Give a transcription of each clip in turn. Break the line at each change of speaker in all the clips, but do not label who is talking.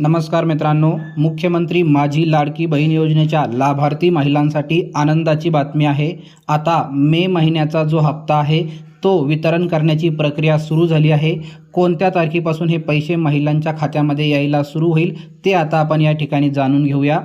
नमस्कार मित्रांनो मुख्यमंत्री माझी लाडकी बहीण योजनेच्या लाभार्थी महिलांसाठी आनंदाची बातमी आहे. आता मे महिन्याचा जो हप्ता आहे तो वितरण करण्याची प्रक्रिया सुरू झाली आहे. कोणत्या तारखेपासून हे पैसे महिलांच्या खात्यामध्ये यायला सुरू होईल ते आता आपण या ठिकाणी जाणून घेऊया.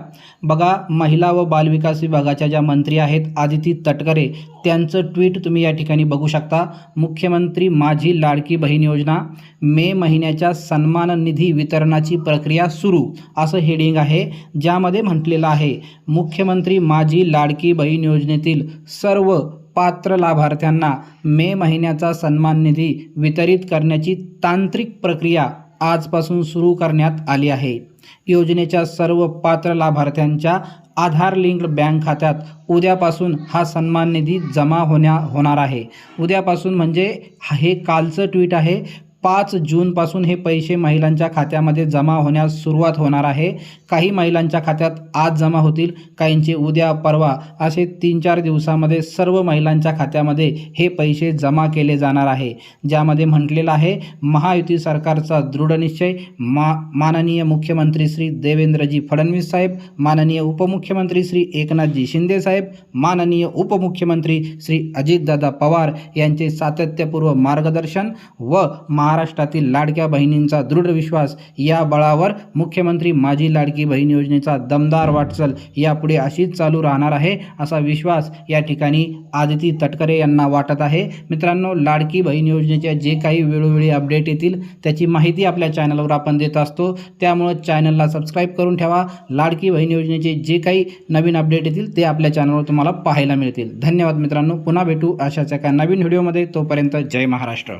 बघा महिला व बालविकास विभागाच्या ज्या मंत्री आहेत आदिती तटकरे त्यांचं ट्विट तुम्ही या ठिकाणी बघू शकता. मुख्यमंत्री माझी लाडकी बहीण योजना मे महिन्याच्या सन्मान निधी वितरणाची प्रक्रिया सुरू असं हेडिंग आहे ज्यामध्ये म्हटलेलं आहे मुख्यमंत्री माझी लाडकी बहीण योजनेतील सर्व पात्र लाभार्थ्यांना मे महिन्याचा सन्मान निधी वितरित करण्याची तांत्रिक प्रक्रिया आजपासून सुरू करण्यात आली आहे. योजनेच्या सर्व पात्र लाभार्थ्यांच्या आधार लिंक्ड बँक खात्यात उद्यापासून हा सन्मान निधी जमा होण्या होणार आहे. उद्यापासून म्हणजे हे कालचं ट्विट आहे पाच जूनपासून हे पैसे महिलांच्या खात्यामध्ये जमा होण्यास सुरुवात होणार आहे. काही महिलांच्या खात्यात आज जमा होतील काहींचे उद्या परवा. असे तीन चार दिवसामध्ये सर्व महिलांच्या खात्यामध्ये हे पैसे जमा केले जाणार आहे. ज्यामध्ये म्हटलेलं आहे महायुती सरकारचा दृढनिश्चय मा माननीय मुख्यमंत्री श्री देवेंद्रजी फडणवीस साहेब माननीय उपमुख्यमंत्री श्री एकनाथजी शिंदे साहेब माननीय उपमुख्यमंत्री श्री अजितदादा पवार यांचे सातत्यपूर्व मार्गदर्शन व महाराष्ट्रातील लाडक्या बहिणींचा दृढ विश्वास या बळावर मुख्यमंत्री माझी लाडकी बहीण योजनेचा दमदार वाटचाल यापुढे अशीच चालू राहणार आहे असा विश्वास या ठिकाणी आदिती तटकरे यांना वाटत आहे. मित्रांनो लाडकी बहीण योजनेच्या जे काही वेळोवेळी अपडेट येतील त्याची माहिती आपल्या चॅनलवर आपण देत असतो. त्यामुळं चॅनलला सबस्क्राईब करून ठेवा. लाडकी बहीण योजनेचे जे काही नवीन अपडेट येतील ते आपल्या चॅनलवर तुम्हाला पाहायला मिळतील. धन्यवाद मित्रांनो. पुन्हा भेटू अशाच एका नवीन व्हिडिओमध्ये. तोपर्यंत जय महाराष्ट्र.